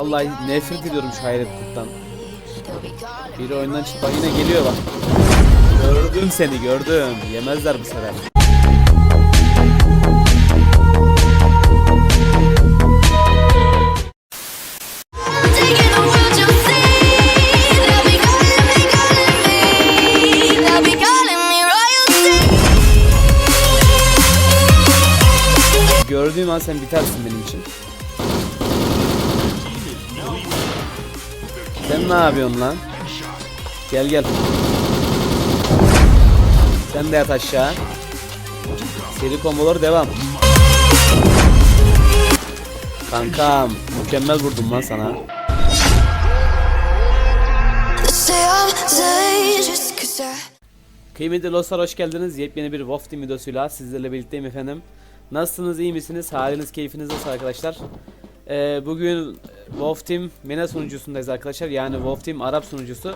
Vallahi nefret ediyorum şu hayret kurttan. Biri oyundan çıktı. Bak yine geliyor bak. Gördüm seni gördüm. Yemezler bu sefer. Gördüğüm an sen bitersin benim için. Sen ne yapıyorsun lan? Gel gel. Sen de yat aşağı. Seri kombolar devam. Kankam mükemmel vurdum lan sana. Kıymetli dostlar hoş geldiniz. Yepyeni bir Wolf Team videosuyla sizlerle birlikteyim efendim. Nasılsınız, iyi misiniz? Haliniz, keyfiniz nasıl arkadaşlar? Ee, bugün Wolf Team MENA sunucusundayız arkadaşlar. Yani Wolf Team Arap sunucusu.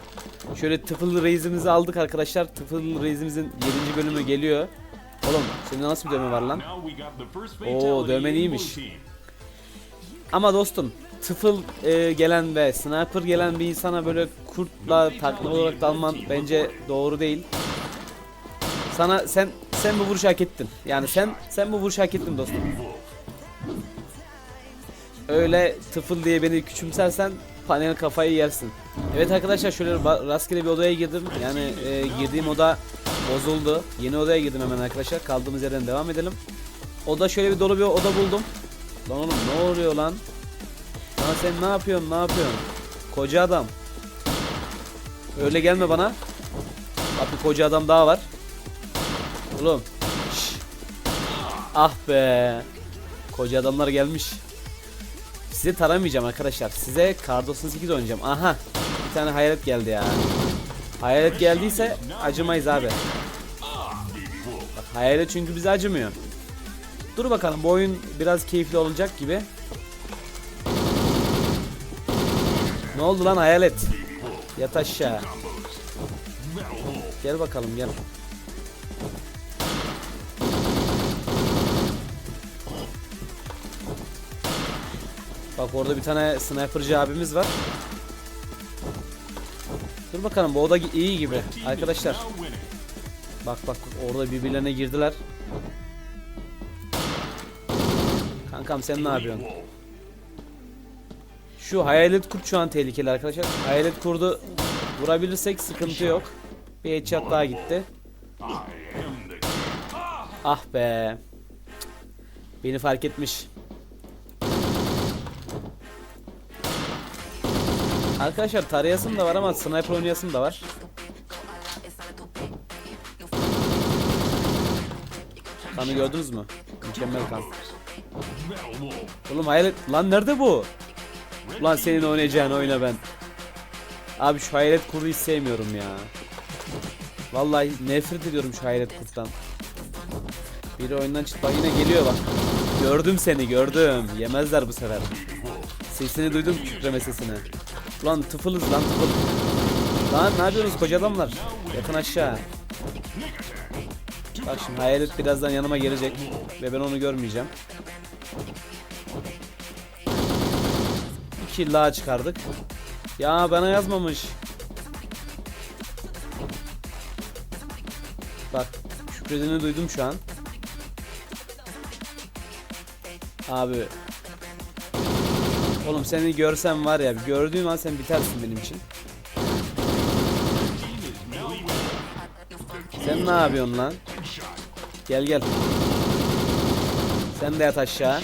Şöyle Tıfıl Reis'imizi aldık arkadaşlar. Tıfıl Reis'imizin 7. bölümü geliyor. Oğlum sende nasıl bir dövme var lan? Oo dövmen iyiymiş. Ama dostum tıfıl e, gelen ve sniper gelen bir insana böyle kurtla takla olarak dalman bence doğru değil. Sana sen sen bu vuruşu hak ettin. Yani sen sen bu vuruşu hak ettin dostum. Öyle tıfıl diye beni küçümsersen panel kafayı yersin. Evet arkadaşlar şöyle rastgele bir odaya girdim. Yani e, girdiğim oda bozuldu. Yeni odaya girdim hemen arkadaşlar. Kaldığımız yerden devam edelim. Oda şöyle bir dolu bir oda buldum. Lan oğlum ne oluyor lan? Lan sen ne yapıyorsun ne yapıyorsun? Koca adam. Öyle gelme bana. Bak bir koca adam daha var. Oğlum. şş. Ah be. Koca adamlar gelmiş. Sizi taramayacağım arkadaşlar. Size Kar 98 oynayacağım. Aha. Bir tane hayalet geldi ya. Hayalet geldiyse acımayız abi. Bak hayalet çünkü bize acımıyor. Dur bakalım bu oyun biraz keyifli olacak gibi. Ne oldu lan hayalet? Yat aşağı. Gel bakalım gel. Bak orada bir tane sniperci abimiz var. Dur bakalım bu oda iyi gibi arkadaşlar. Bak bak orada birbirlerine girdiler. Kankam sen ne yapıyorsun? Şu hayalet kurt şu an tehlikeli arkadaşlar. Hayalet kurdu vurabilirsek sıkıntı yok. Bir headshot daha gitti. Ah be. Beni fark etmiş. Arkadaşlar tarayasım da var ama sniper oynayasım da var. Kanı gördünüz mü? Mükemmel kan. Oğlum hayalet lan nerede bu? Ulan senin oynayacağın oyna ben. Abi şu hayalet kurdu hiç sevmiyorum ya. Vallahi nefret ediyorum şu hayalet kurttan. Biri oyundan çıktı yine geliyor bak. Gördüm seni gördüm. Yemezler bu sefer. Sesini duydum kükreme sesini. Ulan tıfılız lan tıfıl. Lan ne yapıyorsunuz koca adamlar? Yakın aşağı. Bak şimdi hayalet birazdan yanıma gelecek ve ben onu görmeyeceğim. İki la çıkardık. Ya bana yazmamış. Bak şükrediğini duydum şu an. Abi. Oğlum seni görsem var ya gördüğüm an sen bitersin benim için. Sen ne yapıyorsun lan? Gel gel. Sen de yat aşağı.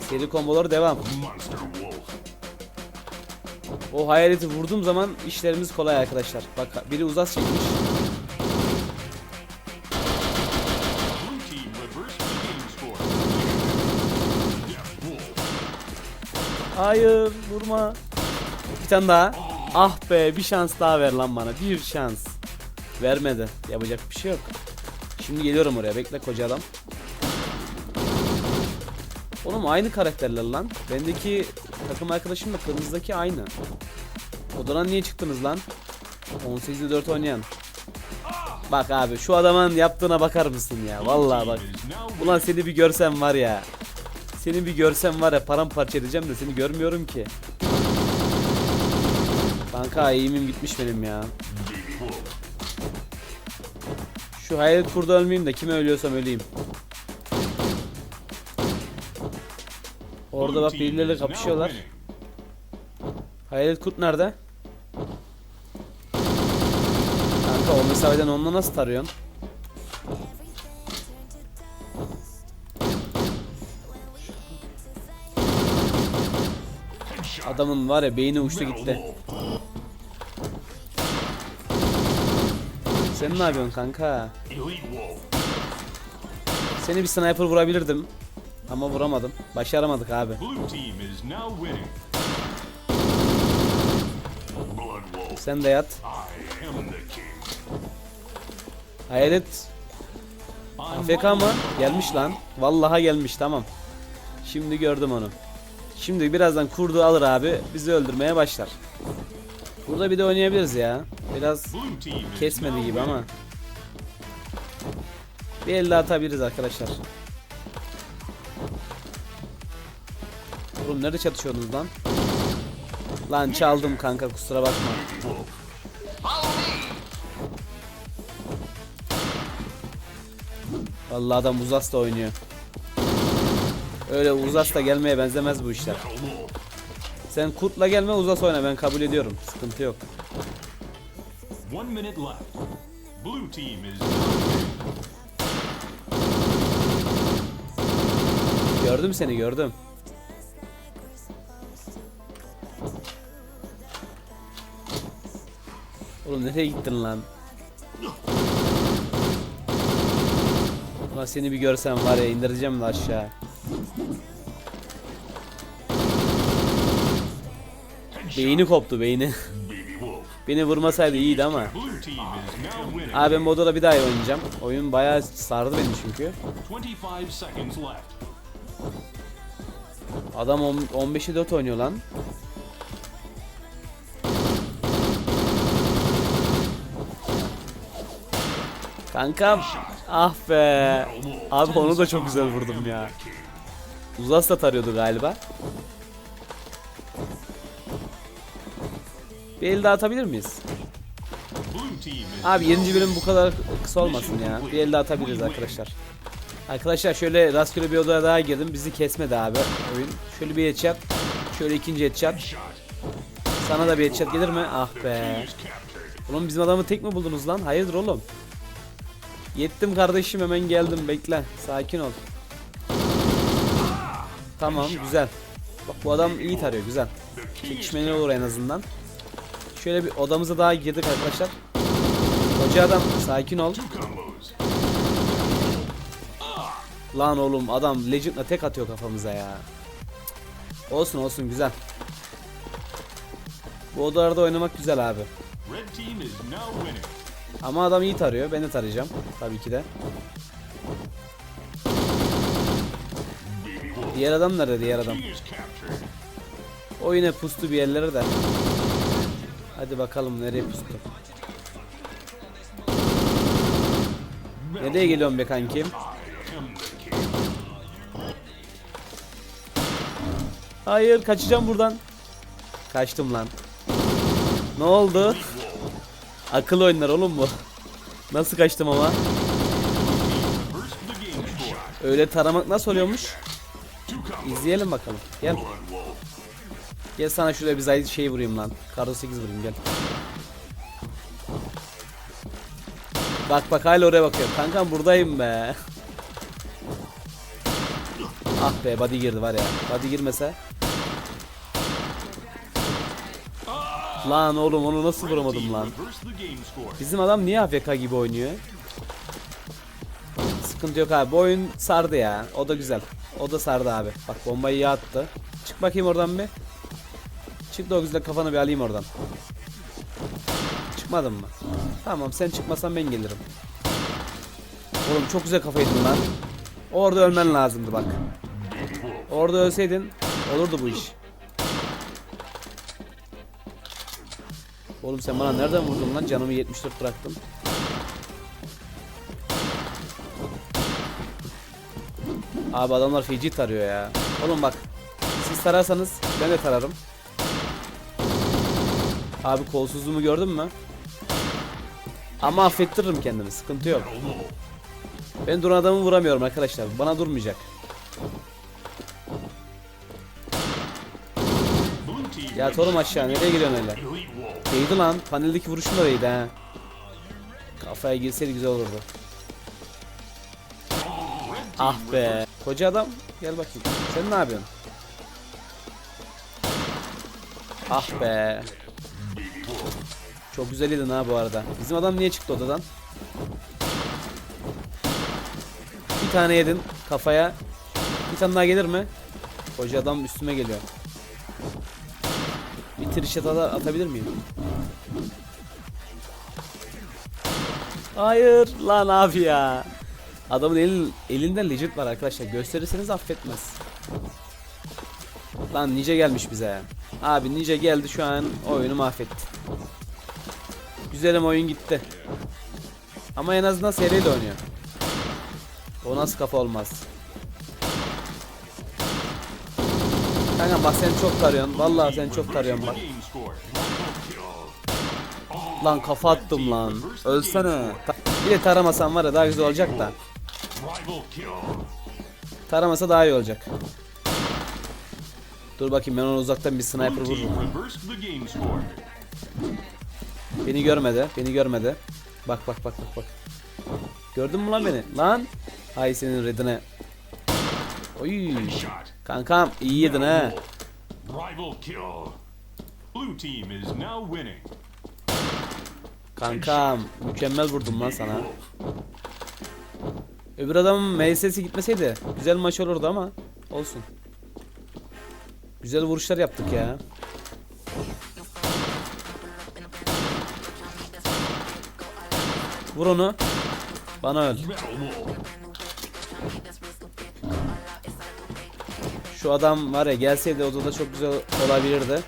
Seri kombolar devam. O hayaleti vurduğum zaman işlerimiz kolay arkadaşlar. Bak biri uzas çekmiş. Hayır vurma. Bir tane daha. Ah be bir şans daha ver lan bana. Bir şans. Vermedi. Yapacak bir şey yok. Şimdi geliyorum oraya. Bekle koca adam. Oğlum aynı karakterler lan. Bendeki takım arkadaşımla kırmızıdaki aynı. Odadan niye çıktınız lan? 18'de 4 oynayan. Bak abi şu adamın yaptığına bakar mısın ya? Vallahi bak. Ulan seni bir görsem var ya. Seni bir görsem var ya paramparça edeceğim de seni görmüyorum ki. Kanka eğimim gitmiş benim ya. Şu hayalet kurda ölmeyeyim de kime ölüyorsam öleyim. Orada bak birileriyle kapışıyorlar. Hayalet kurt nerede? Kanka o mesafeden onunla nasıl tarıyorsun? Adamın var ya beyni uçtu gitti. Sen ne yapıyorsun kanka? Seni bir sniper vurabilirdim. Ama vuramadım. Başaramadık abi. Sen de yat. Hayalet AFK mı? Gelmiş lan. Vallahi gelmiş tamam. Şimdi gördüm onu. Şimdi birazdan kurdu alır abi. Bizi öldürmeye başlar. Burada bir de oynayabiliriz ya. Biraz kesmedi gibi ama. Bir el daha atabiliriz arkadaşlar. Oğlum nerede çatışıyorsunuz lan? Lan çaldım kanka kusura bakma. Vallahi adam uzas da oynuyor. Öyle uzas da gelmeye benzemez bu işler. Sen kurtla gelme uzas oyna ben kabul ediyorum. Sıkıntı yok. One minute left. Blue team is Gördüm seni gördüm. Oğlum nereye gittin lan? Ulan seni bir görsem var ya indireceğim de aşağı. Beyni koptu beyni. Beni vurmasaydı iyiydi ama. Abi ben bu odada bir daha oynayacağım. Oyun bayağı sardı beni çünkü. 25 seconds left. Adam on- 15'e 4 oynuyor lan. Kankam. Ah be. Abi onu da çok güzel vurdum ya. Uzas da tarıyordu galiba. Bir el daha atabilir miyiz? Abi 7. bölüm bu kadar kısa olmasın ya. Bir el daha atabiliriz arkadaşlar. Arkadaşlar şöyle rastgele bir odaya daha girdim. Bizi kesmedi abi oyun. Şöyle bir headshot. Şöyle ikinci headshot. Sana da bir headshot gelir mi? Ah be. Oğlum bizim adamı tek mi buldunuz lan? Hayırdır oğlum? Yettim kardeşim hemen geldim bekle. Sakin ol. Tamam güzel. Bak bu adam iyi tarıyor güzel. Çekişmeli olur en azından. Şöyle bir odamıza daha girdik arkadaşlar. Hoca adam sakin ol. Lan oğlum adam Legend'la tek atıyor kafamıza ya. Olsun olsun güzel. Bu odalarda oynamak güzel abi. Ama adam iyi tarıyor. Ben de tarayacağım. Tabii ki de. Diğer adam nerede diğer adam? O yine pustu bir yerlere de. Hadi bakalım nereye pustu. Nereye geliyorsun be kankim? Hayır kaçacağım buradan. Kaçtım lan. Ne oldu? Akıl oyunlar oğlum bu. Nasıl kaçtım ama? Öyle taramak nasıl oluyormuş? İzleyelim bakalım. Gel. Gel sana şuraya bir zayıf şey vurayım lan. Kardo 8 vurayım gel. Bak bak hala oraya bakıyor. Kankam buradayım be. Ah be body girdi var ya. Body girmese. Lan oğlum onu nasıl vuramadım lan. Bizim adam niye AFK gibi oynuyor? Sıkıntı yok abi. Bu oyun sardı ya. O da güzel. O da sardı abi. Bak bombayı iyi attı. Çık bakayım oradan bir. Çık da o güzel kafanı bir alayım oradan. Çıkmadın mı? Tamam sen çıkmasan ben gelirim. Oğlum çok güzel kafa yedin lan. Orada ölmen lazımdı bak. Orada ölseydin olurdu bu iş. Oğlum sen bana nereden vurdun lan? Canımı 74 bıraktım. Abi adamlar feci tarıyor ya. Oğlum bak. Siz tararsanız ben de tararım. Abi kolsuzluğumu gördün mü? Ama affettiririm kendimi. Sıkıntı yok. Ben duran adamı vuramıyorum arkadaşlar. Bana durmayacak. Ya torum aşağı nereye gidiyorsun öyle? Değdi lan. Paneldeki vuruşum da değdi ha. Kafaya girseydi güzel olurdu. Ah be. Koca adam. Gel bakayım. Sen ne yapıyorsun? Ah be. Çok güzel yedin ha bu arada. Bizim adam niye çıktı odadan? Bir tane yedin kafaya. Bir tane daha gelir mi? Koca adam üstüme geliyor. Bir trişet ata- atabilir miyim? Hayır lan abi ya. Adamın elin, elinde legit var arkadaşlar. Gösterirseniz affetmez. Lan Nice gelmiş bize. Abi Nice geldi şu an oyunu mahvetti. Güzelim oyun gitti. Ama en azından seriyle oynuyor. O nasıl kafa olmaz. Kanka bak sen çok tarıyorsun. Vallahi sen çok tarıyorsun bak. Lan kafa attım lan. Ölsene. Ta- Bir de taramasan var ya daha güzel olacak da. Taramasa daha iyi olacak. Dur bakayım ben onu uzaktan bir sniper vururum. Beni görmedi. Beni görmedi. Bak bak bak bak bak. Gördün mü lan beni? Lan. Hay senin redine. Oy. Kankam iyi yedin winning. Kankam mükemmel vurdum lan sana. Öbür adamın MS'si gitmeseydi güzel maç olurdu ama olsun. Güzel vuruşlar yaptık ya. Vur onu. Bana öl. Şu adam var ya gelseydi odada çok güzel olabilirdi.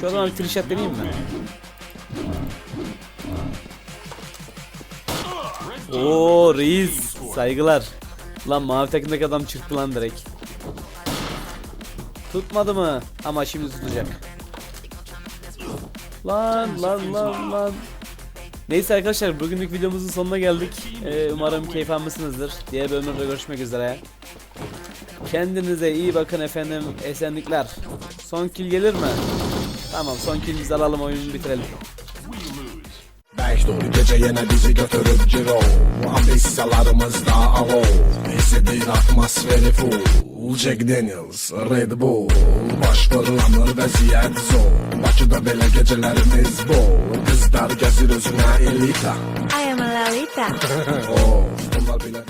Şu adama bir is deneyeyim mi? Oo reis saygılar. Lan mavi takımdaki adam çıktı lan direkt. Tutmadı mı? Ama şimdi tutacak. Lan lan lan lan. Neyse arkadaşlar bugünlük videomuzun sonuna geldik. Ee, umarım keyif almışsınızdır. Diğer bölümlerde görüşmek üzere. Kendinize iyi bakın efendim. Esenlikler. Son kill gelir mi? Tamam son kill biz alalım oyunu bitirelim. Beş dolu gece yine bizi götürüp ciro Ambisyonlarımız da alo Hissedin atmosferi full Jack Daniels, Red Bull. Baş fırlanır vəziyyət zor Bakıda belə gecelerimiz bol. Kızlar gəzir özünə elita. I am a Lalita. oh, Bunlar belə